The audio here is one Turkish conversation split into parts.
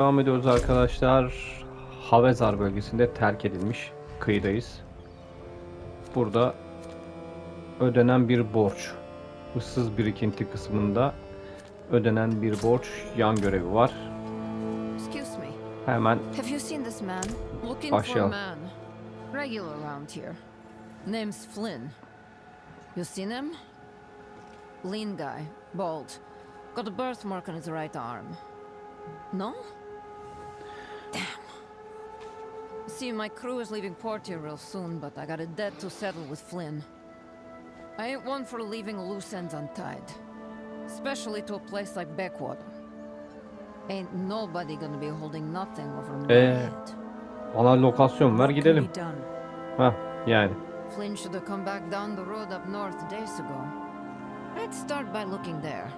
Devam ediyoruz arkadaşlar. Havezar bölgesinde terk edilmiş kıyıdayız. Burada ödenen bir borç. Issız birikinti kısmında ödenen bir borç yan görevi var. Hemen Başlayalım. Regular around here. Name's Flynn. You seen him? Lean guy, bald. Got a birthmark on his right arm. No? Damn. See, my crew is leaving port here real soon, but I got a debt to settle with Flynn. I ain't one for leaving loose ends untied. Especially to a place like Backwater. Ain't nobody gonna be holding nothing over my Eh, head. bana lokasyon ver gidelim. Heh, yani. Flynn should have come back down the road up north days ago. I'd start by looking there.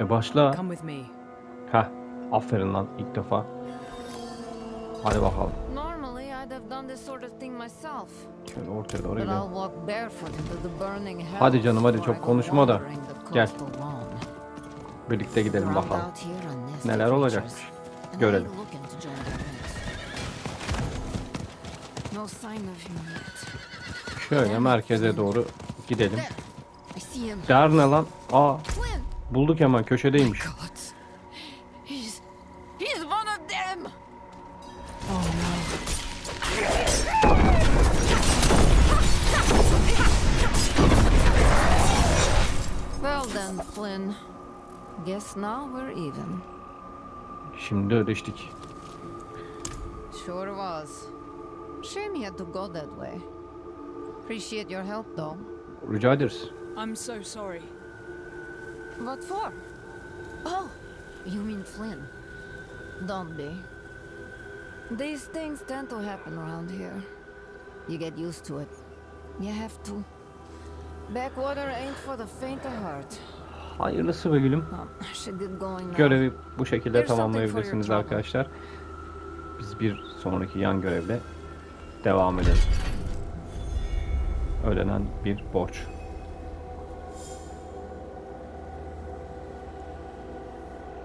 E başla. Come with me. Heh, aferin lan ilk defa. Hadi bakalım. Normally, I'd have done this sort of thing myself. Şöyle ortaya doğru gidelim. Hadi canım, hadi, çok konuşma da. Gel. Birlikte gidelim bakalım. Neler olacakmış. Görelim. Şöyle merkeze doğru gidelim. Der ne lan? Aa bulduk hemen köşedeymiş. Flynn. Guess now we're even. Şimdi ödeştik. Sure was. Shame he had to go that way. Appreciate your help, though. Rica ederiz. I'm so sorry. What for? Oh, you mean Flynn. Don't be. These things tend to happen around here. You get used to it. You have to. Backwater ain't for the faint of heart. Hayırlısı be gülüm. Görevi bu şekilde tamamlayabilirsiniz arkadaşlar. Biz bir sonraki yan görevle devam edelim. Ödenen bir borç.